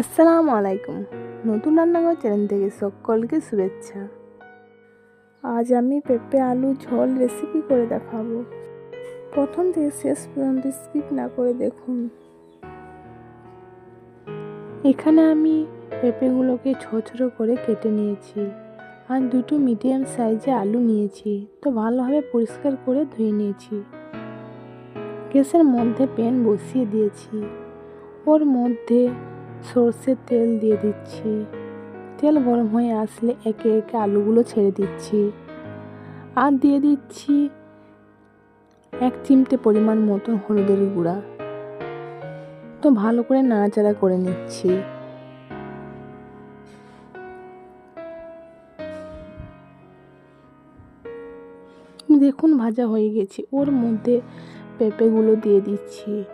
আসসালামু আলাইকুম। নতুন রান্নাঘর চ্যানেল থেকে সকলকে শুভেচ্ছা। আজ আমি পেঁপে, আলু, ঝোল রেসিপি করে দেখাবো। প্রথম থেকে শেষ পর্যন্ত স্কিপ না করে দেখুন। এখানে আমি পেঁপেগুলোকে ছোটো ছোটো করে কেটে নিয়েছি আর দুটো মিডিয়াম সাইজে আলু নিয়েছি। তো ভালোভাবে পরিষ্কার করে ধুয়ে নিয়েছি। গ্যাসের মধ্যে প্যান বসিয়ে দিয়েছি। ওর মধ্যে সর্ষের তেল দিয়ে দিচ্ছি। তেল গরম হয়ে আসলে একে একে আলুগুলো ছেড়ে দিচ্ছি। আর দিয়ে দিচ্ছি এক চিমটে পরিমাণ মতন হলুদের গুঁড়া। তো ভালো করে নাড়াচাড়া করে নিচ্ছি। দেখুন, ভাজা হয়ে গেছে। ওর মধ্যে পেঁপেগুলো দিয়ে দিচ্ছি।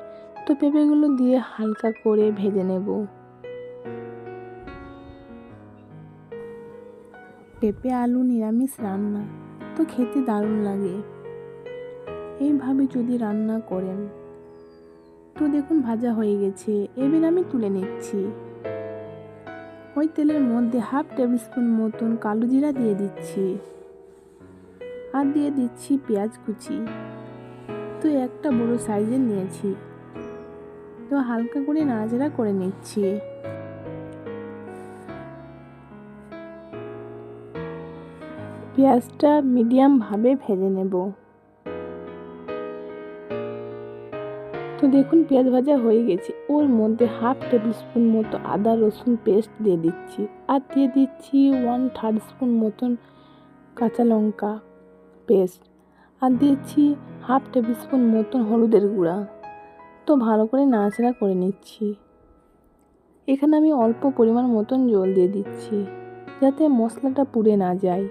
তো পেঁপেগুলো দিয়ে হালকা করে ভেজে নেব। পেঁপে, আলু নিরামিষ রান্না, তো খেতে দারুণ লাগে। এইভাবে যদি রান্না করেন, তো দেখুন ভাজা হয়ে গেছে। এবার আমি তুলে নিচ্ছি। ওই তেলের মধ্যে হাফ টেবিল স্পুন মতন কালো জিরা দিয়ে দিচ্ছি। আর দিয়ে দিচ্ছি পেঁয়াজ কুচি। তো একটা বড় সাইজের নিয়েছি। তো হালকা করে নাড়াচাড়া করে নিচ্ছি। পেঁয়াজটা মিডিয়ামভাবে ভেজে নেব। তো দেখুন, পেঁয়াজ ভাজা হয়ে গেছে। ওর মধ্যে হাফ টেবিল স্পুন মতো আদা, রসুন পেস্ট দিয়ে দিচ্ছি। আর দিয়ে দিচ্ছি ওয়ান থার্ড স্পুন মতন কাঁচা লঙ্কা পেস্ট। আর দিচ্ছি হাফ টেবিল স্পুন মতন হলুদের গুঁড়া। তো ভালো করে নাড়াচাড়া করে নিচ্ছি। এখানে আমি অল্প পরিমাণ মতন জল দিয়ে দিচ্ছি, যাতে মশলাটা পুড়ে না যায়।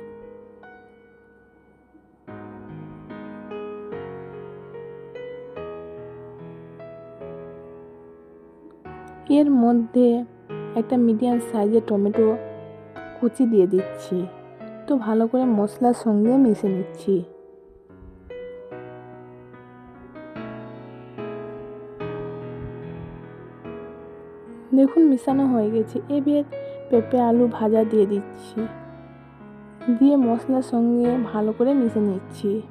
এর মধ্যে একটা মিডিয়াম সাইজের টমেটো কুচি দিয়ে দিচ্ছি। তো ভালো করে মশলার সঙ্গে মিশে নিচ্ছি। দেখুন মিশানো হয়ে গেছে। এবার পেঁপে, আলু ভাজা দিয়ে দিচ্ছি। দিয়ে মশলার সঙ্গে ভালো করে মিশে নিচ্ছি।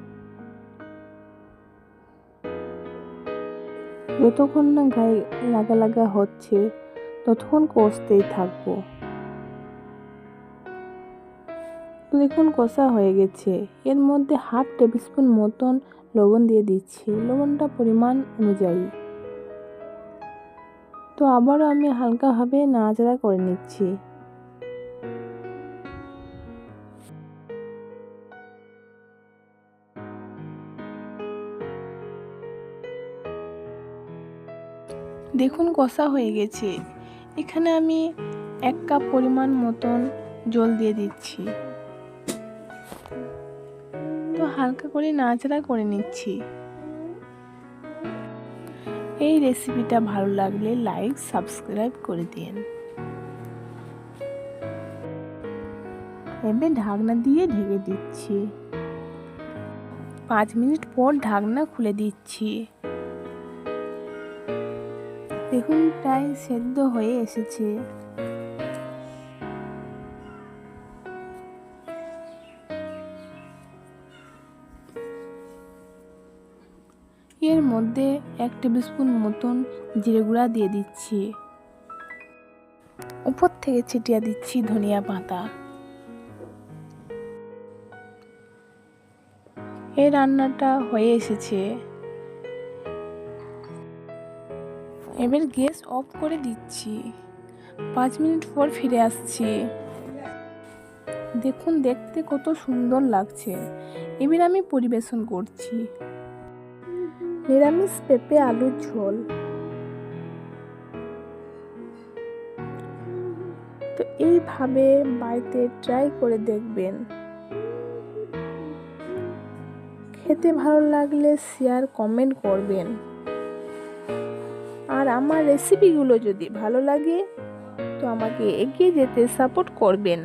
যতক্ষণ না গায়ে লাগা লাগা হচ্ছে, ততক্ষণ কষতেই থাকব। দেখুন কষা হয়ে গেছে। এর মধ্যে হাফ টেবিল স্পুন মতন লবণ দিয়ে দিচ্ছি। লবণটা পরিমাণ অনুযায়ী। তো আবারও আমি হালকাভাবে নাড়াচাড়া করে নিচ্ছি। দেখুন, কষা হয়ে গেছে। এখানে আমি এক কাপ পরিমাণ মতন জল দিয়ে দিচ্ছি। তো হালকা করে নাড়াচাড়া করে নিচ্ছি। এই রেসিপিটা ভালো লাগলে লাইক সাবস্ক্রাইব করে দিন। এবার ঢাকনা দিয়ে ঢেকে দিচ্ছি। পাঁচ মিনিট পর ঢাকনা খুলে দিচ্ছি। দেখুন, প্রায় সেদ্ধ হয়ে এসেছে। এর মধ্যে এক টেবিল স্পুন মতন জিরে গুঁড়া দিয়ে দিচ্ছি। উপর থেকে ছিটিয়ে দিচ্ছি ধনিয়া পাতা। এই রান্নাটা হয়ে এসেছে। এবার গ্যাস অফ করে দিচ্ছি। পাঁচ মিনিট পর ফিরে আসছি। দেখুন, দেখতে কত সুন্দর লাগছে। এবার আমি পরিবেশন করছি। নিরামিষ পেঁপে আলুর ঝোল। তো এইভাবে বাড়িতে ট্রাই করে দেখবেন। খেতে ভালো লাগলে শেয়ার কমেন্ট করবেন। আর আমার রেসিপিগুলো যদি ভালো লাগে, তো আমাকে এগিয়ে যেতে সাপোর্ট করবেন।